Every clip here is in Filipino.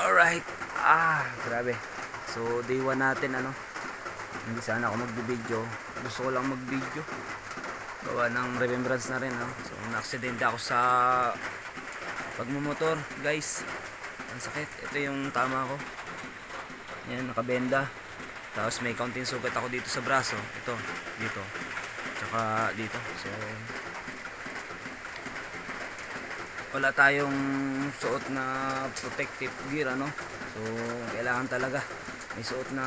Alright. Ah, grabe. So, day 1 natin, ano. Hindi sana ako magbibideo. Gusto ko lang magbideo. Gawa ng remembrance na rin, ano. So, na-aksidente ako sa pagmumotor, guys. Ang sakit. Ito yung tama ko. Yan, nakabenda. Tapos may kaunting sugat ako dito sa braso. Ito, dito. Tsaka dito. So, wala tayong suot na protective gear ano? So kailangan talaga. May suot na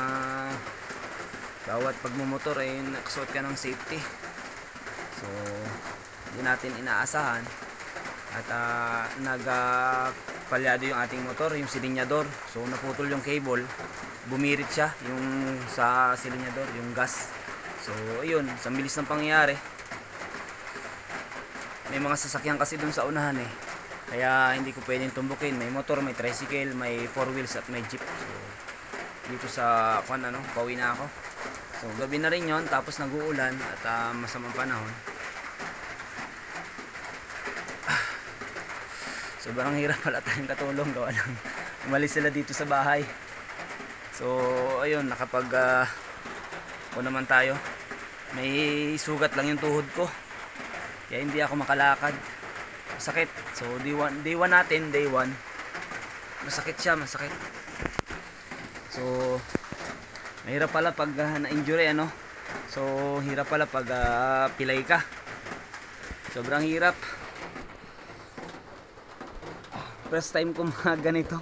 bawat pagmumotor ay nakasuot ka ng safety. So hindi natin inaasahan. At uh, nagpalyado yung ating motor yung silinyador. So naputol yung cable. Bumirit siya yung sa silinyador yung gas. So ayun sa bilis ng pangyayari may mga sasakyan kasi dun sa unahan eh kaya hindi ko pwedeng tumbukin. May motor, may tricycle, may four wheels at may jeep. So dito sa kwan ano, pauwi na ako. So gabi na rin yon tapos nag-uulan at uh, masamang panahon. Ah. sobrang hirap pala tayong katulong gawa lang umalis sila dito sa bahay. So ayun nakapag uh, o naman tayo. May sugat lang yung tuhod ko. Kaya hindi ako makalakad masakit. So day 1 day 1 natin day 1 masakit siya masakit. So mahirap pala pag uh, na-injury ano? So hirap pala pag uh, pilay ka. Sobrang hirap. First time ko mga ganito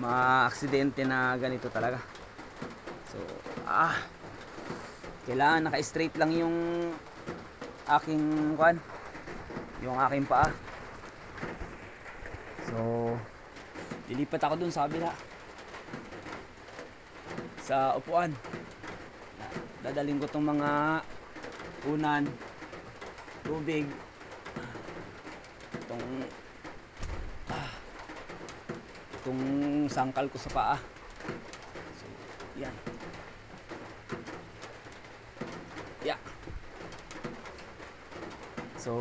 mga aksidente na ganito talaga. So ah kailangan naka straight lang yung aking kwan yung aking paa So, lilipat ako dun sa kabila. Sa upuan. Dadaling ko tong mga unan, tubig, itong ah, itong sangkal ko sa paa. So, yan. Yeah. So,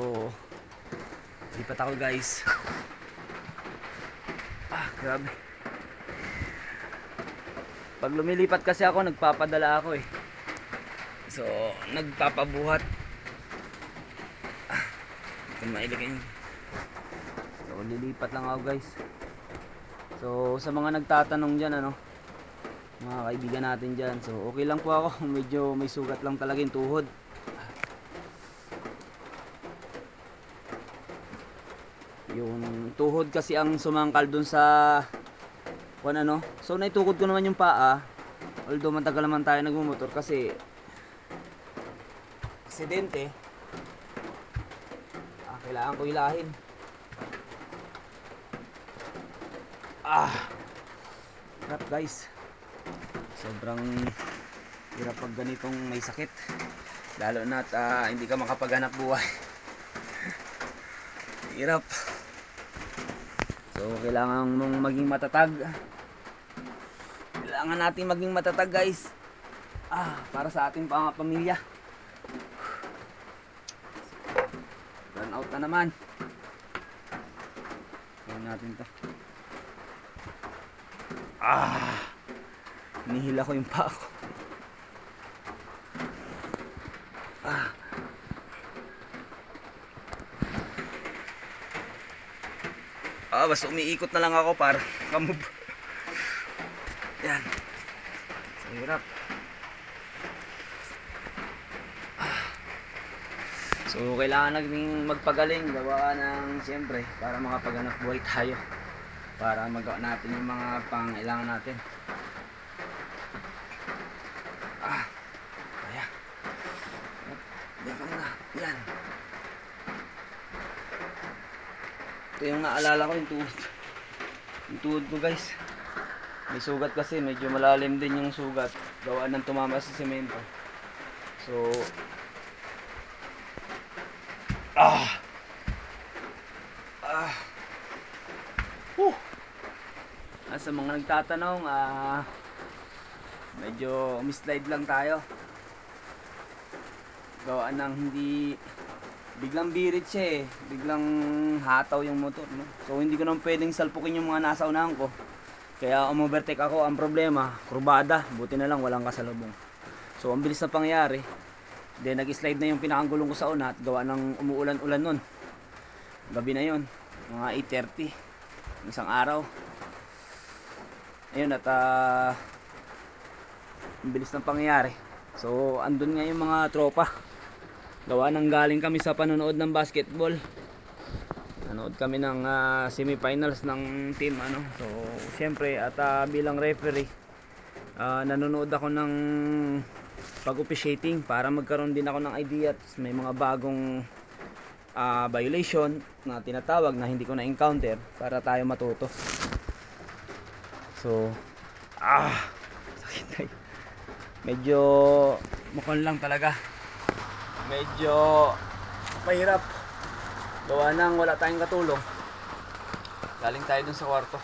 lipat ako guys. Grabe. Pag lumilipat kasi ako, nagpapadala ako eh. So, nagpapabuhat. Ah, ito mailagay yun. So, lilipat lang ako guys. So, sa mga nagtatanong dyan, ano, mga kaibigan natin dyan. So, okay lang po ako. Medyo may sugat lang talaga yung tuhod. Yung tuhod kasi ang sumangkal dun sa kung ano. So naitukod ko naman yung paa. Although matagal naman tayo nagmumotor kasi aksidente. Ah, kailangan ko hilahin ah hirap guys. Sobrang hirap pag ganitong may sakit. Lalo na at ah, hindi ka makapaghanap buhay. Hirap So, kailangan mong maging matatag. Kailangan natin maging matatag, guys. Ah, para sa ating mga pamilya. Run out na naman. Gawin natin to. Ah, nihila ko yung paa ko. Ah, basta umiikot na lang ako para kamove. Yan. Sa hirap. Ah. So, kailangan natin magpagaling, gawa ng siyempre, para makapaghanap buhay tayo. Para magawa natin yung mga pangailangan natin. Ah, kaya. Yan. Yan. Ito yung naalala ko yung tuhod. Yung tuhod ko guys. May sugat kasi, medyo malalim din yung sugat. Gawa ng tumama sa semento. So, ah, ah, Whew. Ah, sa mga nagtatanong, ah, medyo mislide lang tayo. Gawa ng hindi biglang birit siya eh. Biglang hataw yung motor, no? So hindi ko naman pwedeng salpukin yung mga nasa unahan ko. Kaya umovertake ako, ang problema, kurbada, buti na lang walang kasalubong. So ang bilis na pangyari, then nag-slide na yung pinakangulong ko sa una at gawa ng umuulan-ulan nun. Gabi na yon mga 8.30, isang araw. Ayun at ah, ang bilis ng pangyayari. So andun nga yung mga tropa. Gawa ng galing kami sa panonood ng basketball. Nanood kami ng ah, semifinals ng team ano. So, syempre at ah, bilang referee, ah, nanonood ako ng pag-officiating para magkaroon din ako ng idea at may mga bagong ah, violation na tinatawag na hindi ko na encounter para tayo matuto. So, ah, sakit yun. Medyo mukhang lang talaga. Medyo mahirap. Gawa nang wala tayong katulong. Galing tayo dun sa kwarto.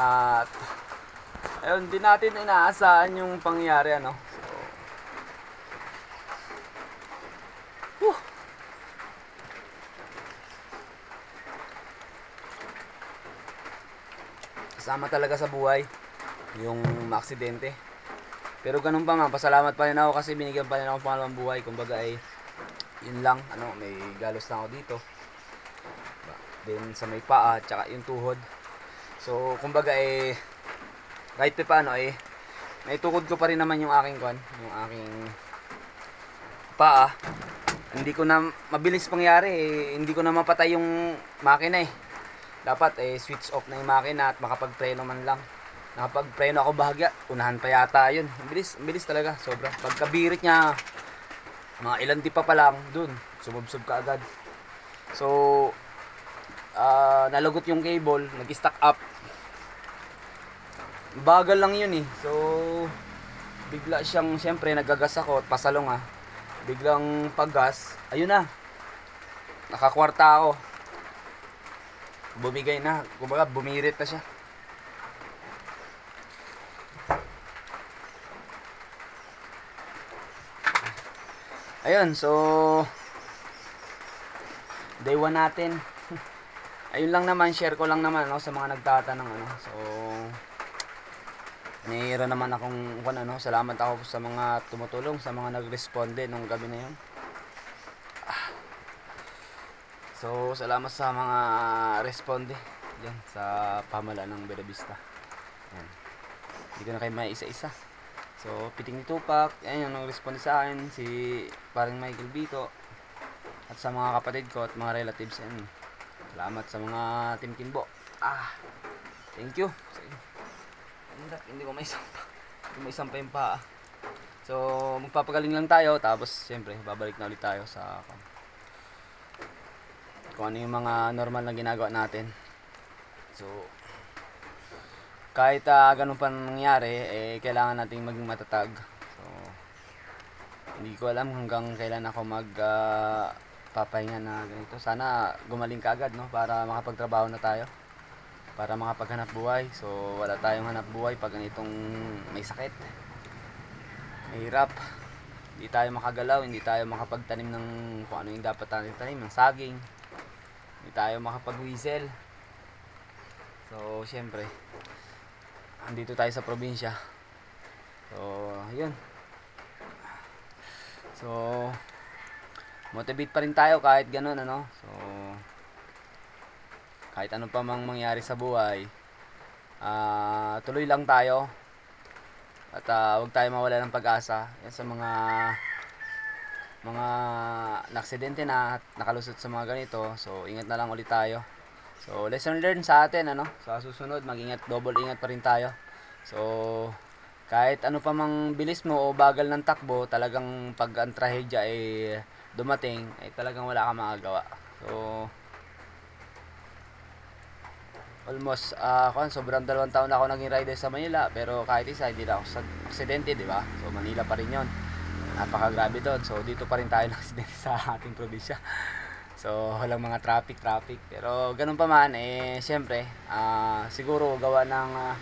At ayun, di natin inaasahan yung pangyayari ano. So, Whew. Kasama talaga sa buhay yung maaksidente. Pero ganun pa man, pasalamat pa rin ako kasi binigyan pa rin ako ng pangalawang buhay. Kumbaga ay yun lang, ano, may galos na ako dito. Then sa may paa, tsaka yung tuhod. So, kumbaga eh, kahit pa paano eh, may tukod ko pa rin naman yung aking kwan, yung aking paa. Hindi ko na, mabilis pangyari eh, hindi ko na mapatay yung makina eh. Dapat eh, switch off na yung makina at makapagpreno man lang. Nakapagpreno ako bahagya, unahan pa yata yun. Ang bilis, bilis talaga, sobra. Pagkabirit niya, mga ilan di pa lang, dun, sumubsob ka agad. So, ah nalagot yung cable, nag-stack up. Bagal lang yun eh. So, bigla siyang, siyempre, nagagas ako pasalong ah. Biglang paggas, ayun na. Nakakwarta ako. Bumigay na, kumbaga bumirit na siya. Ayun, so day 1 natin. Ayun lang naman, share ko lang naman no, sa mga nagtatanong ano. So Nahihira naman akong kung ano, salamat ako sa mga tumutulong, sa mga nagresponde nung gabi na yun. Ah. So, salamat sa mga responde diyan sa pamalaan ng Bella Vista. Hindi ko na kayo may isa-isa. So, piting ni Tupac, ayan yung nag-responde sa akin, si paring Michael Bito, at sa mga kapatid ko at mga relatives. Yan. Salamat sa mga Team Kimbo. Ah, thank you. Ang hirap, hindi ko may sampa. Hindi may sampa yung paa. So, magpapagaling lang tayo, tapos siyempre, babalik na ulit tayo sa kung ano yung mga normal na ginagawa natin. So, kahit uh, ganun pa nangyari, eh, kailangan nating maging matatag. So, hindi ko alam hanggang kailan ako mag ah, papahinga na ganito. Sana gumaling ka agad, no? Para makapagtrabaho na tayo. Para makapaghanap buhay. So, wala tayong hanap buhay pag ganitong may sakit. Mahirap. Hindi tayo makagalaw, hindi tayo makapagtanim ng kung ano yung dapat natin tanim, ng saging. Hindi tayo makapag-whistle. So, syempre, andito tayo sa probinsya. So, yun. So, motivate pa rin tayo kahit ganun, ano. So, kahit ano pa mang mangyari sa buhay, ah tuloy lang tayo. At ah, huwag tayo mawala ng pag-asa. Yan sa mga mga naksidente na at nakalusot sa mga ganito. So, ingat na lang ulit tayo. So, lesson learned sa atin, ano? Sa susunod, mag-ingat, double ingat pa rin tayo. So, kahit ano pa mang bilis mo o bagal ng takbo, talagang pag ang trahedya ay dumating, ay talagang wala kang magagawa. So, almost, ah uh, sobrang dalawang taon na ako naging rider sa Manila, pero kahit isa, hindi na ako sa aksidente, di ba? So, Manila pa rin yon Napakagrabe doon. So, dito pa rin tayo ng aksidente sa ating probinsya. So, walang mga traffic, traffic. Pero, ganun pa man, eh, syempre, ah siguro, gawa ng, uh,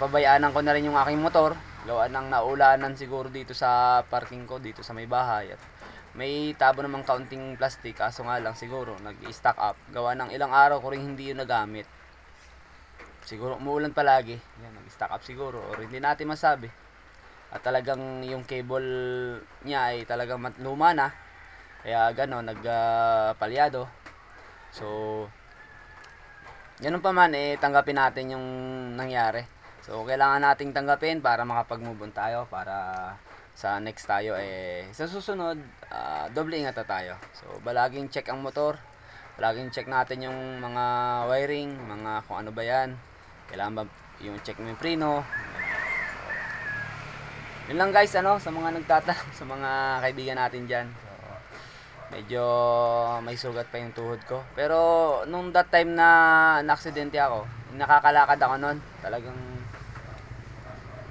pabayaanan ko na rin yung aking motor. Gawa ng naulanan siguro dito sa parking ko, dito sa may bahay. At may tabo namang kaunting plastic, kaso nga lang siguro, nag-stack up. Gawa ng ilang araw ko rin hindi yun nagamit. siguro umuulan palagi. Yan, nag-stack up siguro or hindi natin masabi. At talagang yung cable niya ay talagang luma na. Kaya gano'n, nagpalyado. so, ganun pa man, eh, tanggapin natin yung nangyari. So, kailangan nating tanggapin para makapag-move on tayo, para sa next tayo, eh, sa susunod, ah, doble ingat na tayo. So, balaging check ang motor, balaging check natin yung mga wiring, mga kung ano ba yan. Kailangan ba yung check mo yung preno. Yun lang guys, ano, sa mga nagtatanong, sa mga kaibigan natin dyan. Medyo may sugat pa yung tuhod ko. Pero nung that time na na-aksidente ako, nakakalakad ako nun. Talagang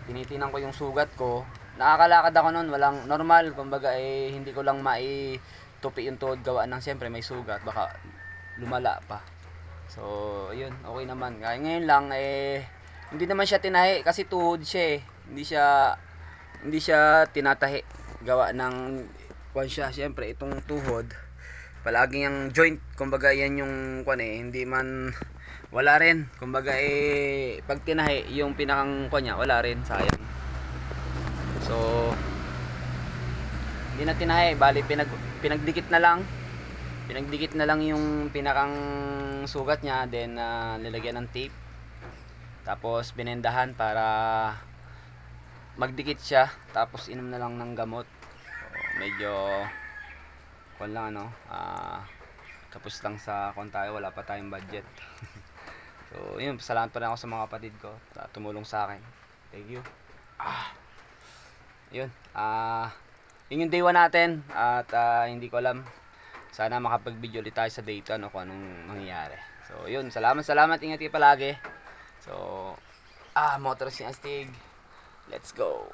tinitinan ko yung sugat ko. Nakakalakad ako nun, walang normal. Kumbaga eh, hindi ko lang maitupi yung tuhod gawa ng siyempre may sugat. Baka lumala pa. So, yun, okay naman. Ngayon lang, eh, hindi naman siya tinahi kasi tuhod siya eh. Hindi siya, hindi siya tinatahi. Gawa ng, kwan siya, siyempre, itong tuhod. Palaging yung joint, kumbaga yan yung, kwan eh, hindi man, wala rin. Kumbaga eh, pag tinahi, yung pinakang kwan niya, wala rin, sayang. So, hindi na tinahi, bali pinag, pinagdikit na lang. Pinagdikit na lang yung pinakang sugat niya, then ah, nilagyan ng tape. Tapos binendahan para magdikit siya, tapos inom na lang ng gamot. Medyo kung lang ano, ah tapos lang sa kung tayo, wala pa tayong budget. so, yun, salamat pa rin ako sa mga kapatid ko tumulong sa akin. Thank you. Ah. Yun, ah yun yung day 1 natin at ah, hindi ko alam sana makapag-video ulit tayo sa day 2 ano, kung anong mangyayari. So, yun. Salamat, salamat. Ingat kayo palagi. So, ah, motor si Astig. Let's go.